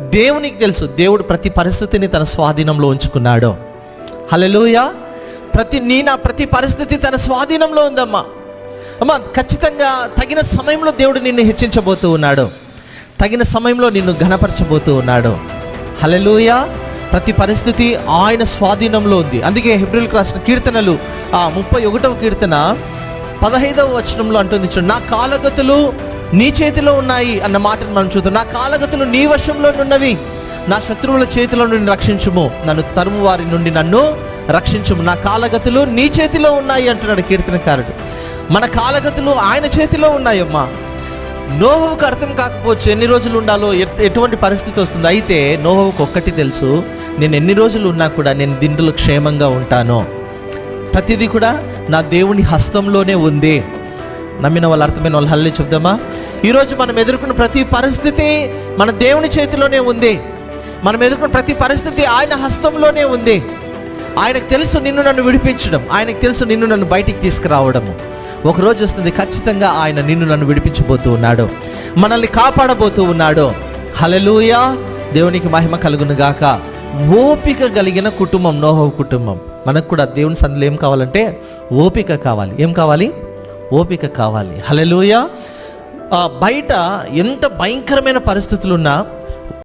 దేవునికి తెలుసు దేవుడు ప్రతి పరిస్థితిని తన స్వాధీనంలో ఉంచుకున్నాడు. హలలోయ ప్రతి నీ నా ప్రతి పరిస్థితి తన స్వాధీనంలో ఉందమ్మా. అమ్మా ఖచ్చితంగా తగిన సమయంలో దేవుడు నిన్ను హెచ్చించబోతూ ఉన్నాడు. తగిన సమయంలో నిన్ను ఘనపరచబోతూ ఉన్నాడు. హలలోయ ప్రతి పరిస్థితి ఆయన స్వాధీనంలో ఉంది. అందుకే హెబ్రిల్కి రాసిన కీర్తనలు ఆ ముప్పై ఒకటవ కీర్తన పదహైదవ వచనంలో అంటుంది చూడు నా కాలగతులు నీ చేతిలో ఉన్నాయి అన్న మాటను మనం చూద్దాం. నా కాలగతులు నీ వశంలో ఉన్నవి నా శత్రువుల చేతిలో నుండి రక్షించుము. నన్ను తరుము వారి నుండి నన్ను రక్షించుము. నా కాలగతులు నీ చేతిలో ఉన్నాయి అంటున్నాడు కీర్తనకారుడు. మన కాలగతులు ఆయన చేతిలో ఉన్నాయమ్మా. నోహవుకు అర్థం కాకపోవచ్చు ఎన్ని రోజులు ఉండాలో ఎట్- ఎటువంటి పరిస్థితి వస్తుంది? అయితే నోహవుకు ఒక్కటి తెలుసు. నేను ఎన్ని రోజులు ఉన్నా కూడా నేను దీంట్లో క్షేమంగా ఉంటాను. ప్రతిదీ కూడా నా దేవుని హస్తంలోనే ఉంది. నమ్మిన వాళ్ళు అర్థమైన వాళ్ళు హల్లి చెప్దామా? ఈరోజు మనం ఎదుర్కొన్న ప్రతి పరిస్థితి మన దేవుని చేతిలోనే ఉంది. మనం ఎదుర్కొన్న ప్రతి పరిస్థితి ఆయన హస్తంలోనే ఉంది. ఆయనకు తెలుసు నిన్ను నన్ను విడిపించడం. ఆయనకు తెలుసు నిన్ను నన్ను బయటికి తీసుకురావడము. ఒక రోజు వస్తుంది ఖచ్చితంగా ఆయన నిన్ను నన్ను విడిపించబోతూ ఉన్నాడు. మనల్ని కాపాడబోతూ ఉన్నాడు. హలలుయా దేవునికి మహిమ కలుగును గాక. ఓపిక కలిగిన కుటుంబం నోహో కుటుంబం. మనకు కూడా దేవుని సందులో ఏం కావాలంటే ఓపిక కావాలి. ఏం కావాలి? ఓపిక కావాలి. హలలుయ బయట ఎంత భయంకరమైన పరిస్థితులు ఉన్నా